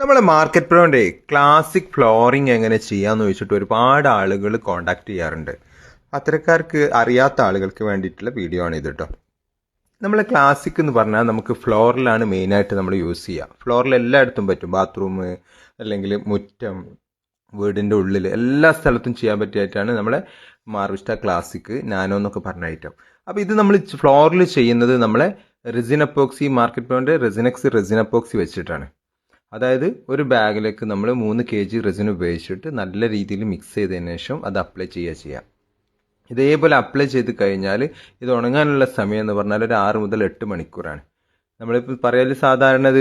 നമ്മളെ market പ്രോണ്ടേ classic flooring എങ്ങനെ ചെയ്യാമെന്ന് ചോദിച്ചിട്ട് ഒരുപാട് ആളുകൾ കോണ്ടാക്ട് ചെയ്യാറുണ്ട്. അത്തരക്കാർക്ക് അറിയാത്ത ആളുകൾക്ക് വേണ്ടിയിട്ടുള്ള വീഡിയോ ആണ് ഇത് കേട്ടോ നമ്മളെ ക്ലാസിക് എന്ന് പറഞ്ഞാൽ നമുക്ക് ഫ്ലോറിലാണ് മെയിനായിട്ട് നമ്മൾ യൂസ് ചെയ്യുക ഫ്ലോറിൽ എല്ലായിടത്തും പറ്റും. ബാത്റൂം അല്ലെങ്കിൽ മുറ്റം വീടിന്റെ ഉള്ളിൽ എല്ലാ സ്ഥലത്തും ചെയ്യാൻ പറ്റിയായിട്ടാണ് നമ്മളെ മാർവിസ്റ്റ ക്ലാസിക് നാനോ എന്നൊക്കെ പറഞ്ഞ ഐറ്റം അപ്പോൾ ഇത് നമ്മൾ ഫ്ലോറിൽ ചെയ്യുന്നത് നമ്മളെ റെസിനപ്പോക്സി മാർക്കറ്റ് പോയിന്റ് റെസിനക്സ് റെസിനപ്പോക്സി വെച്ചിട്ടാണ്. അതായത് ഒരു ബാഗിലേക്ക് നമ്മൾ മൂന്ന് കെ ജി റെസിൻ ഉപയോഗിച്ചിട്ട് നല്ല രീതിയിൽ മിക്സ് ചെയ്തതിന് ശേഷം അത് അപ്ലൈ ചെയ്യുക ചെയ്യാം. ഇതേപോലെ അപ്ലൈ ചെയ്ത് കഴിഞ്ഞാൽ ഇത് ഉണങ്ങാനുള്ള സമയം എന്ന് പറഞ്ഞാൽ ഒരു ആറ് മുതൽ എട്ട് മണിക്കൂറാണ്. നമ്മളിപ്പോൾ പറയൽ സാധാരണ ഇത്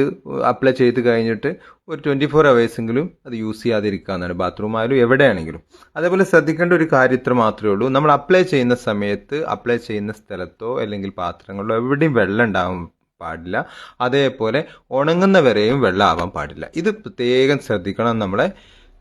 അപ്ലൈ ചെയ്ത് കഴിഞ്ഞിട്ട് ഒരു ട്വന്റി ഫോർ അവേഴ്സെങ്കിലും അത് യൂസ് ചെയ്യാതിരിക്കാന്നാണ് ബാത്റൂം ആയാലും എവിടെയാണെങ്കിലും. അതേപോലെ ശ്രദ്ധിക്കേണ്ട ഒരു കാര്യം ഇത്ര മാത്രമേ ഉള്ളൂ. നമ്മൾ അപ്ലൈ ചെയ്യുന്ന സമയത്ത് അപ്ലൈ ചെയ്യുന്ന സ്ഥലത്തോ അല്ലെങ്കിൽ പാത്രങ്ങളിലോ എവിടെയും വെള്ളം ഉണ്ടാവും പാടില്ല. അതേപോലെ ഉണങ്ങുന്നവരെയും വെള്ളം ആവാൻ പാടില്ല. ഇത് പ്രത്യേകം ശ്രദ്ധിക്കണം നമ്മളെ.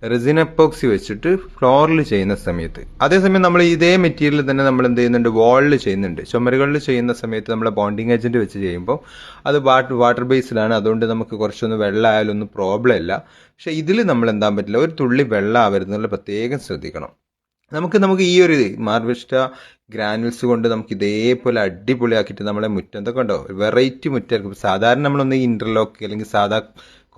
റെസിനപ്പോക്സി വെച്ചിട്ട് ഫ്ലോറിൽ ചെയ്യുന്ന സമയത്ത്. അതേസമയം നമ്മൾ ഇതേ മെറ്റീരിയൽ തന്നെ നമ്മൾ എന്ത് ചെയ്യുന്നുണ്ട്? വാളിൽ ചെയ്യുന്നുണ്ട്. ചുമരുകളിൽ ചെയ്യുന്ന സമയത്ത് നമ്മൾ ബോണ്ടിങ് ഏജന്റ് വെച്ച് ചെയ്യുമ്പോൾ അത് വാട്ടർ വാട്ടർ ബേസ്ഡാണ് അതുകൊണ്ട് നമുക്ക് കുറച്ചൊന്ന് വെള്ളം ആയാലും ഒന്നും പ്രോബ്ലം ഇല്ല. പക്ഷേ ഇതിൽ നമ്മൾ എന്താൻ പറ്റില്ല. ഒരു തുള്ളി വെള്ളം ആവരുന്നുള്ള പ്രത്യേകം ശ്രദ്ധിക്കണം. നമുക്ക് നമുക്ക് ഈ ഒരു മാർവിസ്റ്റ ഗ്രാനുവൽസ് കൊണ്ട് നമുക്ക് ഇതേപോലെ അടിപൊളിയാക്കിയിട്ട് നമ്മളെ മുറ്റം എന്തൊക്കെ ഉണ്ടോ വെറൈറ്റി മുറ്റായിരിക്കും. സാധാരണ നമ്മളൊന്ന് ഇന്റർലോക്ക് അല്ലെങ്കിൽ സാധാ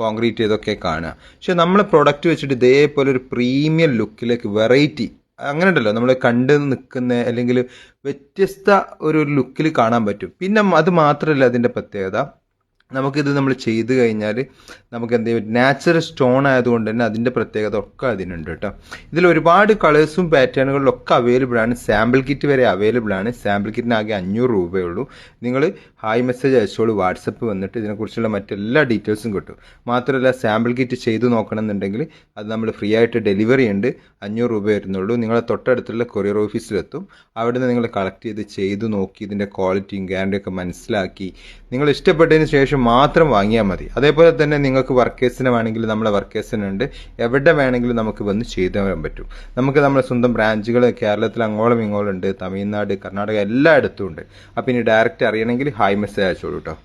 കോൺക്രീറ്റ് ചെയ്തൊക്കെ കാണുക. പക്ഷെ നമ്മളെ പ്രൊഡക്റ്റ് വെച്ചിട്ട് ഇതേപോലെ ഒരു പ്രീമിയം ലുക്കിലേക്ക് വെറൈറ്റി അങ്ങനെ ഉണ്ടല്ലോ. നമ്മൾ കണ്ട് നിൽക്കുന്ന അല്ലെങ്കിൽ വ്യത്യസ്ത ഒരു ലുക്കിൽ കാണാൻ പറ്റും. പിന്നെ അത് മാത്രമല്ല അതിന്റെ പ്രത്യേകത. നമുക്കിത് നമ്മൾ ചെയ്ത് കഴിഞ്ഞാൽ നമുക്ക് എന്ത് ചെയ്യും? നാച്ചുറൽ സ്റ്റോൺ ആയതുകൊണ്ട് തന്നെ അതിന്റെ പ്രത്യേകത ഒക്കെ അതിനുണ്ട് കേട്ടോ. ഇതിൽ ഒരുപാട് കളേഴ്സും പാറ്റേണുകളും ഒക്കെ അവൈലബിൾ ആണ്. സാമ്പിൾ കിറ്റ് വരെ അവൈലബിൾ ആണ്. സാമ്പിൾ കിറ്റിന് ആകെ അഞ്ഞൂറ് രൂപയേ ഉള്ളൂ. നിങ്ങൾ ഹായ് മെസ്സേജ് അയച്ചോളൂ വാട്സപ്പ് വന്നിട്ട് ഇതിനെക്കുറിച്ചുള്ള മറ്റെല്ലാ ഡീറ്റെയിൽസും കിട്ടും. മാത്രമല്ല സാമ്പിൾ കിറ്റ് ചെയ്ത് നോക്കണമെന്നുണ്ടെങ്കിൽ അത് നമ്മൾ ഫ്രീ ആയിട്ട് ഡെലിവറി ഉണ്ട്. അഞ്ഞൂറ് രൂപ വരുന്നുള്ളൂ. നിങ്ങളെ തൊട്ടടുത്തുള്ള കൊറിയർ ഓഫീസിലെത്തും അവിടെ നിന്ന് നിങ്ങൾ കളക്ട് ചെയ്ത് ചെയ്ത് നോക്കി ഇതിന്റെ ക്വാളിറ്റിയും ഗ്യാരണ്ടിയൊക്കെ മനസ്സിലാക്കി. നിങ്ങൾ ഇഷ്ടപ്പെട്ടതിന് ശേഷം മാത്രം വാങ്ങിയാൽ മതി. അതേപോലെ തന്നെ നിങ്ങൾക്ക് വർക്കേഴ്സിന് വേണമെങ്കിൽ നമ്മളെ വർക്കേഴ്സിനുണ്ട് എവിടെ വേണമെങ്കിലും നമുക്ക് വന്ന് ചെയ്തു തരാൻ പറ്റും. നമുക്ക് നമ്മുടെ സ്വന്തം ബ്രാഞ്ചുകൾ കേരളത്തിൽ അങ്ങോളം ഇങ്ങോളം ഉണ്ട്. തമിഴ്നാട് കർണാടക എല്ലായിടത്തും ഉണ്ട്. അപ്പം ഇനി ഡയറക്റ്റ് അറിയണമെങ്കിൽ ഹായ് മെസ്സേജ് അയച്ചോളൂ കേട്ടോ